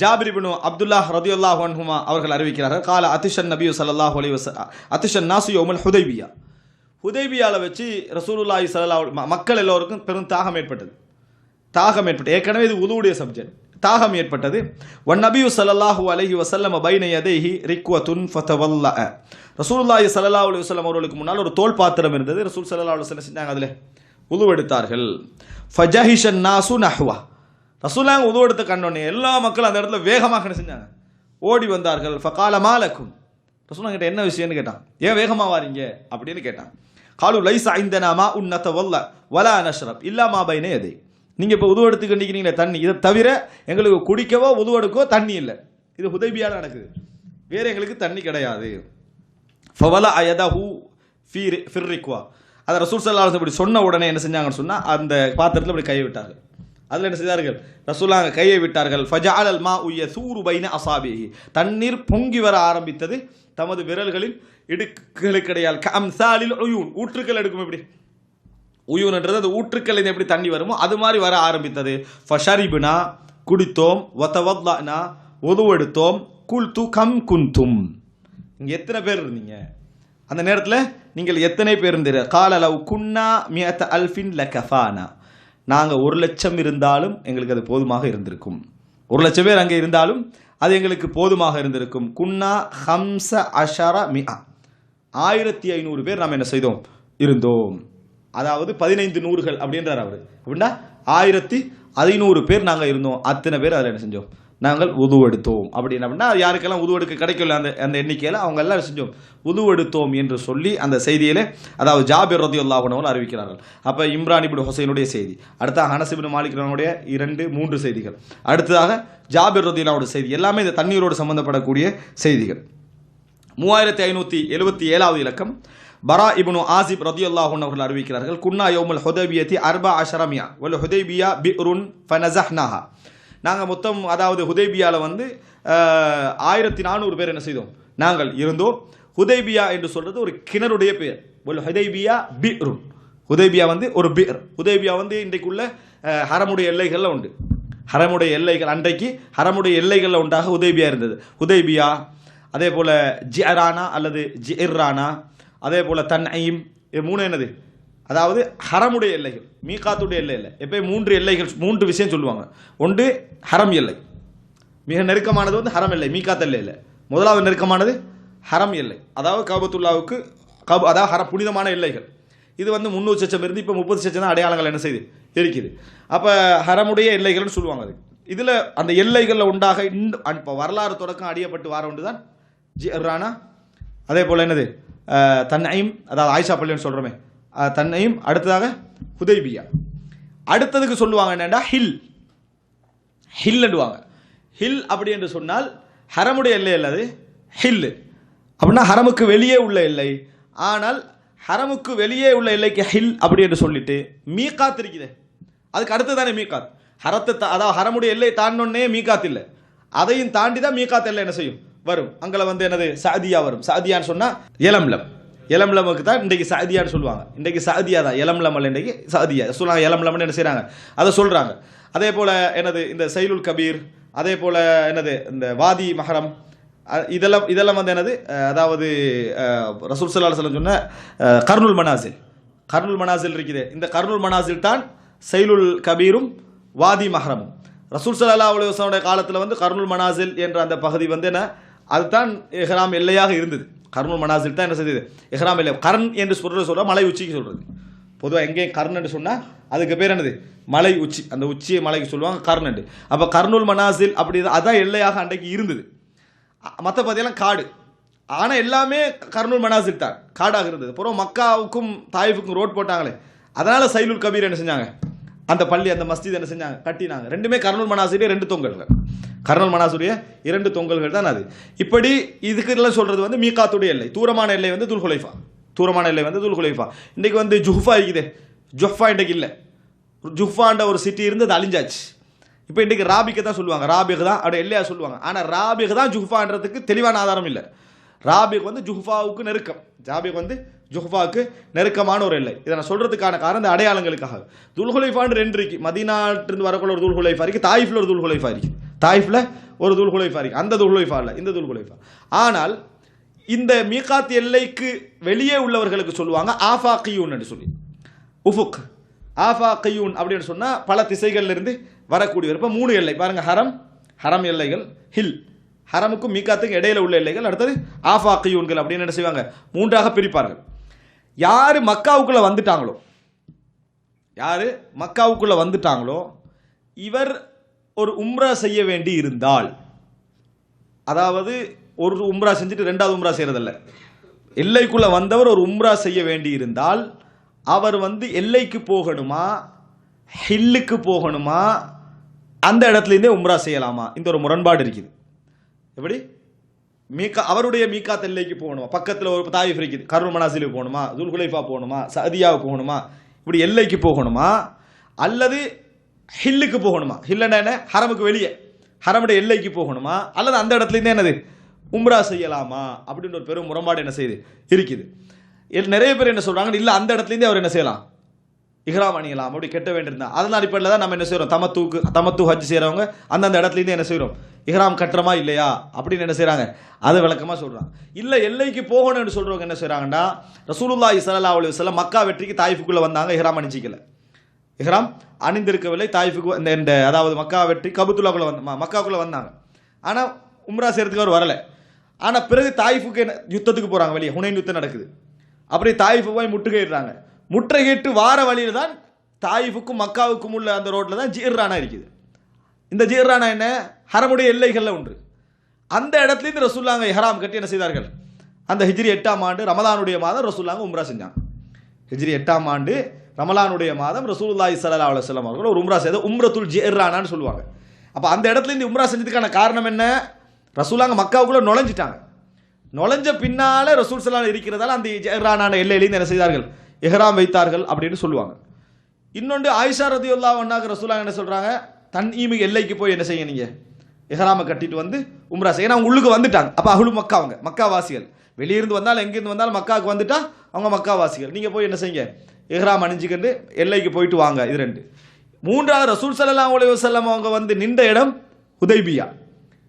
ஜாபிர் இப்னு அப்துல்லாஹ் ரதியுல்லாஹ் அன்ஹுமா அவர்கள் அறிவிக்கிறார்கள் கால அதிஷன் நபியு ஸல்லல்லாஹு அலைஹி வச அதிஷன் நாசு யௌமல் ஹுதைபியா. ஹுதைபியாவில் வச்சு ரசூலுல்லாஹி சல்லா மக்கள் எல்லோருக்கும் பெரும் தாகம் ஏற்பட்டது. தாகம் ஏற்பட்டது ஏற்கனவே இது உதுவுடைய சப்ஜெக்ட் தாகம் ஏற்பட்டது. ஒன் நபியு ஸல்லல்லாஹு அலஹி வசல்லம் பைன யதைஹி ரிக்வத்துன் ஃபதவல்ல ரசூலுல்லாஹி சல்லா அலி வஸல்லம் அவர்களுக்கு முன்னால் ஒரு தோல் பாத்திரம் இருந்தது. ரசூல் சல்லா அலுவலம் செஞ்சாங்க அதில்? உதவெடுத்தார்கள் ஃபஜஹிஷன் நாசு நஹ்வா. ரசூலாங்க உதவு எடுத்து கண்டோன்னே எல்லா மக்களும் அந்த இடத்துல வேகமாக என்ன செஞ்சாங்க? ஓடி வந்தார்கள். ஃபகால மாலக்கும். ரசூலா கிட்ட என்ன விஷயம்னு கேட்டான்? ஏன் வேகமாக வாரீங்க? அப்படின்னு கேட்டான். காலு லைஸ் ஐந்தனாமா உன்னத்த வல்ல வலா நஷ்ரப் இல்லாமா பைனே எதை நீங்கள் இப்போ உது எடுத்துக்கிட்டீங்களே தண்ணி. இதை தவிர எங்களுக்கு குடிக்கவோ உதவு எடுக்கவோ தண்ணி இல்லை. இது உதவியாக நடக்குது. வேறு எங்களுக்கு தண்ணி கிடையாது. ஃபவல ஹூ ஃபீர் ஃபிர்ரிக்வா. அதை ரசூல் சல்லா இப்படி சொன்ன உடனே என்ன செஞ்சாங்கன்னு சொன்னால் அந்த பாத்திரத்தில் இப்படி கையை விட்டார்கள். அதில் என்ன செய்தார்கள்? ரசூலா கையை விட்டார்கள். ஃபஜாலல் மா உய சூரு பைன அசாபிஹி. தண்ணீர் பொங்கி வர ஆரம்பித்தது. தமது விரல்களில் இடுக்குகளுக்கிடையால். கம்சாலில் உயூன். ஊற்றுக்கள் எடுக்கும் எப்படி? உயூன்ன்றது அந்த ஊற்றுக்கள் எப்படி தண்ணி வருமோ அது மாதிரி வர ஆரம்பித்தது. ஃபஷரிபுனா குடித்தோம். வத்தவத்லானா உதுவெடுத்தோம் குல்து கம் குந்தும் நீங்கள் எத்தனை பேர் இருந்தீங்க? அந்த நேரத்தில் நீங்கள் எத்தனை பேர் இருந்தீர்கள்? காலலவ் குன்னா மியத் அல்ஃபின் லகஃபானா. நாங்கள் ஒரு லட்சம் இருந்தாலும் எங்களுக்கு அது போதுமாக இருந்திருக்கும். ஒரு லட்சம் பேர் அங்கே இருந்தாலும் அது எங்களுக்கு போதுமாக இருந்திருக்கும். குன்னா ஹம்ச அஷரா மியா ஆயிரத்தி ஐநூறு பேர் நாம் என்ன செய்தோம்? இருந்தோம். அதாவது பதினைந்து நூறுகள் அப்படின்றார் அவர். அப்படின்னா ஆயிரத்தி ஐநூறு பேர் நாங்கள் இருந்தோம். அத்தனை பேர் அதில் என்ன செஞ்சோம்? நாங்கள் உது எடுத்தோம். அப்படின்னு அப்படின்னா யாருக்கெல்லாம் உது எடுக்க கிடைக்கல அந்த அந்த எண்ணிக்கையில் அவங்க எல்லாம் செஞ்சோம்? உது எடுத்தோம் என்று சொல்லி அந்த செய்தியிலே அதாவது ஜாபிர் ரதி அல்லாஹனவர்கள் அறிவிக்கிறார்கள். அப்போ இம்ரான் இபின் ஹுசைனுடைய செய்தி அடுத்த ஹனசிபின் மாலிக்ரனுடைய இரண்டு மூன்று செய்திகள். அடுத்ததாக ஜாபிர் ரதி செய்தி எல்லாமே இந்த தண்ணீரோடு சம்பந்தப்படக்கூடிய செய்திகள். மூவாயிரத்தி ஐநூற்றி எழுபத்தி ஏழாவது இலக்கம் பரா இப்னு ஆசிப் ரதியுல்லாஹு அவர்கள் அறிவிக்கிறார்கள் குன்னா யௌமுல் ஹுதைபியத்தி அர்பா அஷரமியா வல் ஹுதைபியா பிருன் ஃபனசஹ்னாஹா நாங்கள் மொத்தம் அதாவது ஹுதேபியாவில் வந்து ஆயிரத்தி நானூறு பேர் என்ன செய்தோம்? நாங்கள் இருந்தோம். ஹுதேபியா என்று சொல்கிறது ஒரு கிணறுடைய பெயர். ஹுதேபியா ஹுதைபியா பிருன். ஹுதைபியா வந்து ஒரு பிர். ஹுதேபியா வந்து இன்றைக்குள்ள ஹரமுடைய எல்லைகளில் உண்டு. ஹரமுடைய எல்லைகள் அன்றைக்கு ஹரமுடைய எல்லைகளில் உண்டாக உதேபியா இருந்தது. உதேபியா அதே போல் ஜிஅரானா அல்லது ஜிர்ரானா அதே போல் தன்ஐம் இது மூணு என்னது? அதாவது ஹரமுடைய எல்லைகள் மீகாத்துடைய எல்லை இல்லை. எப்பயும் மூன்று எல்லைகள் மூன்று விஷயம் சொல்லுவாங்க. ஒன்று ஹரம் எல்லை. மிக நெருக்கமானது வந்து ஹரம் எல்லை மீகாத் எல்லை இல்லை. முதலாவது நெருக்கமானது ஹரம் எல்லை. அதாவது கபத்துல்லாவுக்கு கப அதாவது ஹரம் புனிதமான எல்லைகள். இது வந்து முந்நூறு சச்சம் இருந்து இப்போ முப்பது சச்சம் தான் அடையாளங்கள் என்ன செய்யுது இருக்குது அப்போ ஹரமுடைய எல்லைகள்னு சொல்லுவாங்க அது. இதில் அந்த எல்லைகளில் உண்டாக இன்னும் இப்போ வரலாறு தொடக்கம் அடியப்பட்டு வார ஒன்று தான் ஜி ரானா அதே போல் என்னது? தன் ஐம் அதாவது ஆயிஷா பள்ளின்னு சொல்கிறோமே தன்னையும் அடுத்ததாக ஹுதைபியா. அடுத்ததுக்கு சொல்லுவாங்க என்னென்னா ஹில். ஹில்லுவாங்க ஹில் அப்படி என்று சொன்னால் ஹரமுடைய எல்லை அல்லது ஹில். அப்படின்னா ஹரமுக்கு வெளியே உள்ள எல்லை. ஆனால் ஹரமுக்கு வெளியே உள்ள எல்லைக்கு ஹில் அப்படி என்று சொல்லிட்டு மீகாத் இருக்குதே. அதுக்கு அடுத்து தானே மீகாத் ஹரத்தை தா- அதாவது ஹரமுடைய எல்லை தாண்டோன்னே மீகாத் இல்லை. அதையும் தாண்டி தான் மீகாத் எல்லை என்ன செய்யும்? வரும். அங்கே வந்து என்னது? சாதியா வரும். சாதியான்னு சொன்னால் எலம்லம். இளம்லமுக்கு தான் இன்றைக்கு சாதியான்னு சொல்லுவாங்க. இன்றைக்கு சாதியா தான் எலம்லம் இன்றைக்கு சாதியா சொல்லுவாங்க எலம்லம்னு என்ன செய்கிறாங்க அதை சொல்கிறாங்க அதே போல் என்னது இந்த சைலுல் கபீர் அதே போல் என்னது இந்த வாதி மஹரம் இதெல்லாம் இதெல்லாம் வந்து என்னது அதாவது ரசூல் சல்லா சொல்லம் சொன்ன கர்னூல் கர்னுல் மனாசில். கர்னுல் மனாசில் இருக்குது. இந்த கர்னுல் மனாசில் தான் சைலுல் கபீரும் வாதி மஹரமும். ரசூல் சல்லா அலுவலமுடைய காலத்தில் வந்து கர்னுல் மனாசில் என்ற அந்த பகுதி வந்து என்ன அதுதான் எஹ்ராம் எல்லையாக இருந்தது. கர்னுல் மனாசில் தான் என்ன செய்தது? எஹ்ராம் இல்லை கர்ன் என்று சொல்றது சொல்ல மலை உச்சிக்கு சொல்றது. பொதுவாக எங்கேயும் கர்ணன்னு சொன்னால் அதுக்கு பேர் என்னது? மலை உச்சி. அந்த உச்சியை மலைக்கு சொல்லுவாங்க கர்ணண்டு அப்போ கர்னூல் மனாசில் அப்படி அதான் எல்லையாக அன்றைக்கு இருந்தது. மற்ற பார்த்தீங்கன்னா காடு. ஆனால் எல்லாமே கர்னூல் மனாசில் தான். காடாக இருந்தது. அப்புறம் மக்காவுக்கும் தாயிஃபுக்கும் ரோட் போட்டாங்களே. அதனால் சைலுல் கபீர் என்ன செஞ்சாங்க? அந்த பள்ளி அந்த மஸ்ஜித் என்ன செஞ்சாங்க? கட்டினாங்க. ரெண்டுமே கர்னூல் மனாசுடைய ரெண்டு தொங்கல்கள். கர்னூல் மனாசுடைய இரண்டு தொங்கல்கள் தான் அது. இப்படி இதுக்கெல்லாம் சொல்றது வந்து மீகாத்துடைய எல்லை. தூரமான எல்லை வந்து துல்குலைஃபா தூரமான எல்லை வந்து துல்குலைஃபா இன்றைக்கி வந்து ஜுஹ்ஃபா இருக்குது. ஜுஹ்ஃபா இன்றைக்கு இல்லை. ஜுஹ்ஃபான்ற ஒரு சிட்டி இருந்து அது அழிஞ்சாச்சு. இப்போ இன்றைக்கு ராபிக்கு தான் சொல்லுவாங்க. ராபிக் தான் அப்படி எல்லையாக சொல்லுவாங்க. ஆனால் ராபிக் தான் ஜுஹ்ஃபான்றதுக்கு தெளிவான ஆதாரம் இல்லை. ராபிக் வந்து ஜுஹ்ஃபாவுக்கு நெருக்கம். ஜாபிக் வந்து ஜுஹ்ஃபாவுக்கு நெருக்கமான ஒரு எல்லை. இதை நான் சொல்கிறதுக்கான காரணம் இந்த அடையாளங்களுக்காக. துல்குலைஃபான் ரெண்டுக்கு மதினாட்டிருந்து வரக்குள்ள ஒரு துல்குலைஃபா இருக்கு. தாயிஃபில் ஒரு துல்குலைஃபா இருக்கு. தாய்ஃபில் ஒரு துல்குலைஃபா இருக்கு. அந்த துல்குலைஃபா இல்லை இந்த துல்குலைஃபா ஆனால் இந்த மீகாத் எல்லைக்கு வெளியே உள்ளவர்களுக்கு சொல்லுவாங்க ஆஃபா என்று சொல்லி. உஃபுக் ஆஃபா கையூன் அப்படின்னு சொன்னால் பல திசைகள்லேருந்து வரக்கூடியவர். இப்போ மூணு எல்லை. பாருங்க ஹரம் ஹரம் எல்லைகள் ஹில். ஹரமுக்கும் மீகாத்துக்கும் இடையில உள்ள எல்லைகள். அடுத்தது ஆஃபா கையூன்கள் அப்படின்னு என்ன செய்வாங்க? மூன்றாக பிரிப்பார்கள். யார் மக்காவுக்குள்ளே வந்துட்டாங்களோ? யார் மக்காவுக்குள்ளே வந்துட்டாங்களோ? இவர் ஒரு உம்ரா செய்ய வேண்டி இருந்தால். அதாவது ஒரு உம்ரா செஞ்சுட்டு ரெண்டாவது உம்ரா செய்கிறதில்ல எல்லைக்குள்ளே வந்தவர் ஒரு உம்ரா செய்ய வேண்டி இருந்தால் அவர் வந்து எல்லைக்கு போகணுமா? ஹில்லுக்கு போகணுமா? அந்த இடத்துலேருந்தே உம்ரா செய்யலாமா? இந்த ஒரு முரண்பாடு இருக்குது. எப்படி? மீக்கா அவருடைய மீகா தெல்லைக்கு போகணுமா? பக்கத்தில் ஒரு தாயிஃப் இருக்குது கருண் மனாசிலுக்கு போகணுமா? துல்குலைஃபா போகணுமா? சதியாவுக்கு போகணுமா? இப்படி எல்லைக்கு போகணுமா? அல்லது ஹில்லுக்கு போகணுமா? ஹில்லன்னா என்ன? ஹரமுக்கு வெளியே. ஹரமுடைய எல்லைக்கு போகணுமா? அல்லது அந்த இடத்துலேருந்து என்னது? உம்ரா செய்யலாமா? அப்படின்னு ஒரு பெரும் முரண்பாடு என்ன செய்யுது இருக்குது. நிறைய பேர் என்ன சொல்றாங்க? இல்லை அந்த இடத்துலேருந்து அவர் என்ன செய்யலாம்? இஹ்ராம் அணியலாம். அப்படி கெட்ட வேண்டியிருந்தா அதன் அடிப்படையில் தான் நம்ம என்ன செய்கிறோம் தமத்துக்கு தமத்து ஹஜ் செய்கிறவங்க அந்தந்த இடத்துலேருந்து என்ன செய்கிறோம் இஹ்ராம் கட்டுறமா இல்லையா? அப்படின்னு என்ன செய்கிறாங்க அதை விளக்கமாக சொல்கிறாங்க இல்லை எல்லைக்கு போகணும்னு சொல்கிறவங்க என்ன செய்கிறாங்கன்னா ரசூலுல்லா ஸல்லல்லாஹு அலி வஸல்லம் மக்கா வெற்றிக்கு தாய்ஃபுக்குள்ளே வந்தாங்க. இஹ்ராம் அணிஞ்சிக்கல இஹ்ராம் அணிந்திருக்கவில்லை தாயிஃபுக்கு இந்த இந்த அதாவது மக்கா வெற்றி கபுத்துல்லாக்குள்ளே வந்து மக்காக்குள்ளே மக்காவுக்குள்ளே வந்தாங்க. ஆனால் உம்ரா செய்கிறதுக்கு அவர் வரலை. ஆனால் பிறகு தாய்ஃபுக்கு என்ன யுத்தத்துக்கு போகிறாங்க வெளியே. ஹுனைன் யுத்தம் நடக்குது. அப்படி தாய்ஃபு போய் முற்றுகையிடுறாங்க முற்றுகையிட்டு வார வழியில் தான் தாயிஃபுக்கும் மக்காவுக்கும் உள்ள அந்த ரோட்டில் தான் ஜீர்ரானா இருக்குது. இந்த ஜீர்ரானா என்ன? ஹரமுடைய எல்லைகளில் ஒன்று. அந்த இடத்துலேருந்து ரசூல்லாங்க ஹராம் கட்டி என்ன செய்தார்கள்? அந்த ஹிஜ்ரி எட்டாம் ஆண்டு ரமதானுடைய மாதம் ரசூல்லாங்க உம்ரா செஞ்சாங்க. ஹிஜ்ரி எட்டாம் ஆண்டு ரமலானுடைய மாதம் ரசூலுல்லாஹி சல்லா அலைஹி வஸல்லம் அவர்கள் ஒரு உம்ரா செய்த உம்ரத்துல் ஜிர்ரானான்னு சொல்லுவாங்க. அப்போ அந்த இடத்துலேருந்து உம்ரா செஞ்சதுக்கான காரணம் என்ன? ரசூலாங்க மக்காவுக்குள்ளே நுழைஞ்சிட்டாங்க. நுழைஞ்ச பின்னால் ரசூல் ஸல்லல்லாஹு இருக்கிறதால அந்த ஜிர்ரானான எல்லையிலேருந்து என்ன செய்தார்கள்? எஹ்ராம் வைத்தார்கள் அப்படின்னு சொல்லுவாங்க. இன்னொன்று ஆயிஷா ரதியுல்லாஹு அன்ஹாக்கு ரசூலாங்க என்ன சொல்கிறாங்க தன் ஈமி எல்லைக்கு போய் என்ன செய்ய நீங்கள் இஹ்ராமை கட்டிட்டு வந்து உம்ரா செய்ய ஏன்னா அவங்க உள்ளுக்கு வந்துட்டாங்க. அப்போ அகுலு மக்கா அவங்க மக்கா வாசிகள் வெளியிருந்து வந்தாலும் எங்கேருந்து வந்தாலும் மக்காவுக்கு வந்துட்டா அவங்க மக்கா வாசிகள் நீங்கள் போய் என்ன செய்யுங்க? எஹ்ராம் அணிஞ்சுக்கிட்டு எல்லைக்கு போயிட்டு வாங்க இது ரெண்டு. மூன்றாவது ரசூல் சல்லாம் உலக செல்லம் அவங்க வந்து நின்ற இடம் ஹுதைபியா.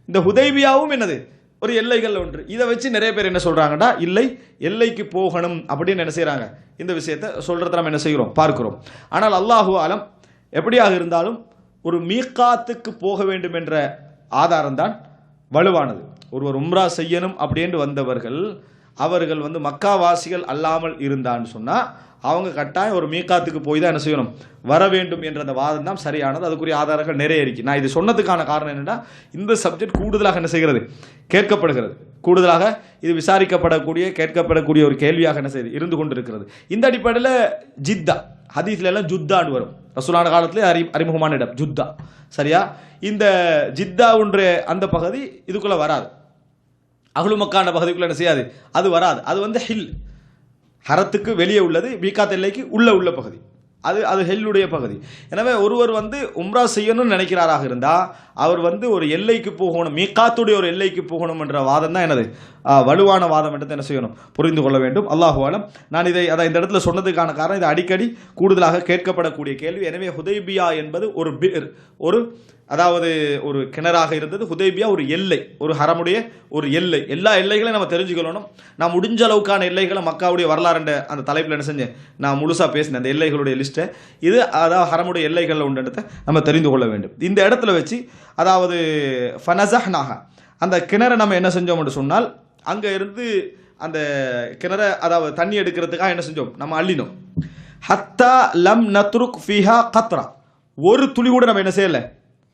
இந்த ஹுதைபியாவும் என்னது? ஒரு எல்லைகள் ஒன்று. இதை வச்சு நிறைய பேர் என்ன சொல்கிறாங்கன்னா இல்லை எல்லைக்கு போகணும் அப்படின்னு என்ன செய்கிறாங்க இந்த விஷயத்தை சொல்கிறத நம்ம என்ன செய்கிறோம்? பார்க்கிறோம். ஆனால் அல்லாஹு ஆலம் எப்படியாக இருந்தாலும் ஒரு மீக்காத்துக்கு போக வேண்டும் என்ற ஆதாரம் தான் வலுவானது. ஒருவர் உம்ரா செய்யணும் அப்படின்னு வந்தவர்கள் அவர்கள் வந்து மக்காவாசிகள் அல்லாமல் இருந்தான்னு சொன்னால் அவங்க கட்டாயம் ஒரு மீக்காத்துக்கு போய் தான் என்ன செய்யணும்? வர வேண்டும் என்ற அந்த வாதம் தான் சரியானது. அதுக்குரிய ஆதாரங்கள் நிறைய இருக்கு. நான் இது சொன்னதுக்கான காரணம் என்னென்னா இந்த சப்ஜெக்ட் கூடுதலாக என்ன செய்கிறது? கேட்கப்படுகிறது. கூடுதலாக இது விசாரிக்கப்படக்கூடிய கேட்கப்படக்கூடிய ஒரு கேள்வியாக என்ன செய்யுது இருந்து கொண்டிருக்கிறது. இந்த அடிப்படையில் ஜித்தா ஹதீஸ்ல எல்லாம் ஜுத்தான்னு வரும். ரசூலான காலத்திலே அறி அறிமுகமான இடம் ஜுத்தா. சரியா? இந்த ஜித்தா ஒன்று அந்த பகுதி இதுக்குள்ள வராது. அகலுமக்கான பகுதிக்குள்ள என்ன செய்யாது? அது வராது. அது வந்து ஹில். ஹரத்துக்கு வெளியே உள்ளது மீகாத் எல்லைக்கு உள்ளே உள்ள பகுதி. அது அது ஹெல்லுடைய பகுதி. எனவே ஒருவர் வந்து உம்ரா செய்யணும்னு நினைக்கிறாராக இருந்தால் அவர் வந்து ஒரு எல்லைக்கு போகணும் மீகாத்துடைய ஒரு எல்லைக்கு போகணும் என்ற வாதம் தான் எனது வலுவான வாதம் என்று என்ன செய்யணும் புரிந்து கொள்ள வேண்டும். அல்லாஹுவாலம் நான் இதை அதை இந்த இடத்துல சொன்னதுக்கான காரணம் இது அடிக்கடி கூடுதலாக கேட்கப்படக்கூடிய கேள்வி. எனவே ஹுதைபியா என்பது ஒரு பிர் ஒரு அதாவது ஒரு கிணறாக இருந்தது. ஹுதைபியா ஒரு எல்லை ஒரு ஹரமுடைய ஒரு எல்லை. எல்லா எல்லைகளையும் நம்ம தெரிஞ்சுக்கணும் நான் முடிஞ்ச அளவுக்கான எல்லைகளை மக்காவுடைய வரலாறுன்ற அந்த தலைப்பில் என்ன செஞ்சேன் நான் முழுசாக பேசினேன் அந்த எல்லைகளுடைய லிஸ்ட்டை. இது அதாவது ஹரமுடைய எல்லைகளில் உண்டுன்றதை நம்ம தெரிந்து கொள்ள வேண்டும். இந்த இடத்துல வச்சு அதாவது ஃபனசஹ்னாக அந்த கிணறை நம்ம என்ன செஞ்சோம்னு சொன்னால் அங்கே இருந்து அந்த கிணற அதாவது தண்ணி எடுக்கிறதுக்காக என்ன செஞ்சோம்? நம்ம அள்ளினோம். ஹத்தா லம் நத்ருக் ஃபிஹா கத்ரா. ஒரு துளி கூட நம்ம என்ன செய்யலை?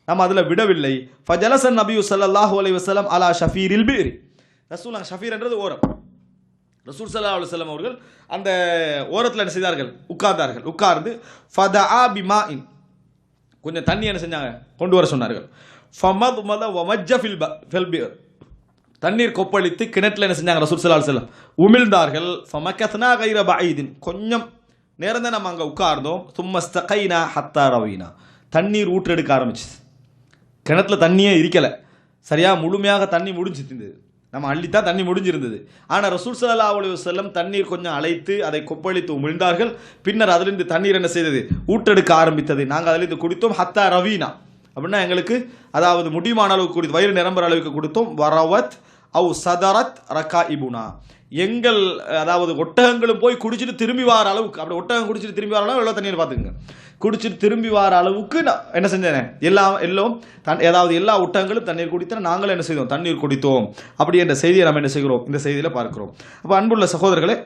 நம்ம அதில் விடவில்லை. ஃபஜலசன் நபியு சல்லாஹூ அலி வசலம் அலா ஷஃபீரில் பீரி ரசூல் ஷஃபீர்ன்றது ஓரம். ரசூல் சல்லா அலைஹி அவர்கள் அந்த ஓரத்தில் என்ன செய்தார்கள்? உட்கார்ந்தார்கள். உட்கார்ந்து ஃபதா பிமா இன் கொஞ்சம் தண்ணி என்ன செஞ்சாங்க? கொண்டு வர சொன்னார்கள். ஃபமத் மத வமஜ்ஜ ஃபில் ப தண்ணீர் கொப்பளித்து கிணற்றில் என்ன செஞ்சாங்க ரசூல் ஸல்லல்லாஹு அலைஹி உமிழ்ந்தார்கள். ஃபமக்கத்னா கைர பாயிதின் கொஞ்சம் நேரம் தான் நம்ம அங்கே உட்கார்ந்தோம். சும்மஸ்தகைனா ஹத்தா ரவீனா. தண்ணீர் ஊற்றெடுக்க ஆரம்பிச்சிது. கிணத்துல தண்ணியே இருக்கலை. சரியாக முழுமையாக தண்ணி முடிஞ்சிருந்தது. நம்ம அள்ளித்தான் தண்ணி முடிஞ்சிருந்தது. ஆனால் ரசூல் ஸல்லல்லாஹு அலைஹி செல்லம் தண்ணீர் கொஞ்சம் அழைத்து அதை கொப்பளித்து உமிழ்ந்தார்கள். பின்னர் அதிலிருந்து தண்ணீர் என்ன செய்தது? ஊற்றெடுக்க ஆரம்பித்தது. நாங்கள் அதிலிருந்து குடித்தோம் ஹத்தா ரவீனா. அப்படின்னா எங்களுக்கு அதாவது முடியுமான அளவுக்கு குடி வயிறு நிரம்புற அளவுக்கு கொடுத்தோம். வரவத் அவு சதரத் ரக்கா இபுனா எங்கள் அதாவது ஒட்டகங்களும் போய் குடிச்சிட்டு திரும்பி வர அளவுக்கு அப்படி ஒட்டகம் குடிச்சிட்டு திரும்பி வர அளவு எவ்வளோ தண்ணீர் பார்த்துக்குங்க குடிச்சிட்டு திரும்பி வர அளவுக்கு நான் என்ன செஞ்சேன்? எல்லா எல்லாம் தன் ஏதாவது எல்லா ஒட்டகங்களும் தண்ணீர் குடித்தன நாங்களும் என்ன செய்தோம்? தண்ணீர் குடித்தோம். அப்படி என்ற செய்தியை நம்ம என்ன செய்கிறோம்? இந்த செய்தியில் பார்க்கிறோம். அப்போ அன்புள்ள சகோதரர்களே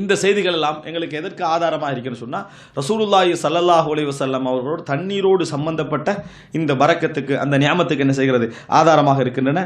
இந்த செய்திகள் எல்லாம் எங்களுக்கு எதற்கு ஆதாரமாக இருக்குன்னு சொன்னால் ரசூலுல்லாஹி சல்லல்லாஹ் அலைஹி வசல்லம் அவர்களோட தண்ணீரோடு சம்பந்தப்பட்ட இந்த வரக்கத்துக்கு அந்த ஞாபகத்துக்கு என்ன செய்கிறது? ஆதாரமாக இருக்கின்றன.